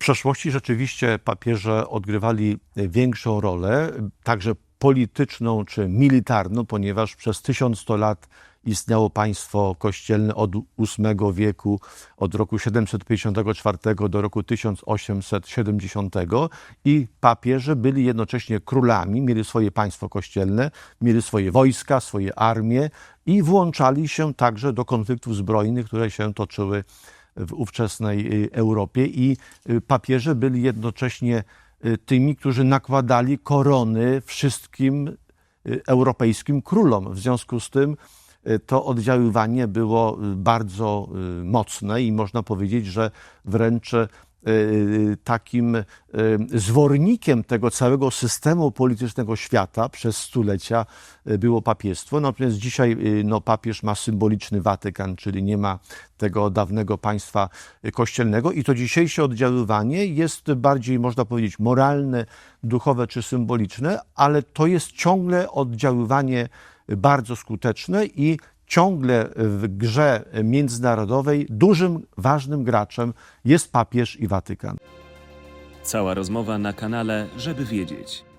przeszłości rzeczywiście papieże odgrywali większą rolę, także polityczną czy militarną, ponieważ przez 1100 lat istniało państwo kościelne od VIII wieku, od roku 754 do roku 1870 i papieże byli jednocześnie królami, mieli swoje państwo kościelne, mieli swoje wojska, swoje armie i włączali się także do konfliktów zbrojnych, które się toczyły w ówczesnej y, Europie i y, papieże byli jednocześnie y, tymi, którzy nakładali korony wszystkim europejskim królom. W związku z tym to oddziaływanie było bardzo mocne i można powiedzieć, że wręcz takim y, zwornikiem tego całego systemu politycznego świata przez stulecia y, było papiestwo. Natomiast dzisiaj y, no, papież ma symboliczny Watykan, czyli nie ma tego dawnego państwa y, kościelnego i to dzisiejsze oddziaływanie jest bardziej, można powiedzieć, moralne, duchowe czy symboliczne, ale to jest ciągle oddziaływanie bardzo skuteczne i ciągle w grze międzynarodowej dużym, ważnym graczem jest papież i Watykan. Cała rozmowa na kanale, żeby wiedzieć.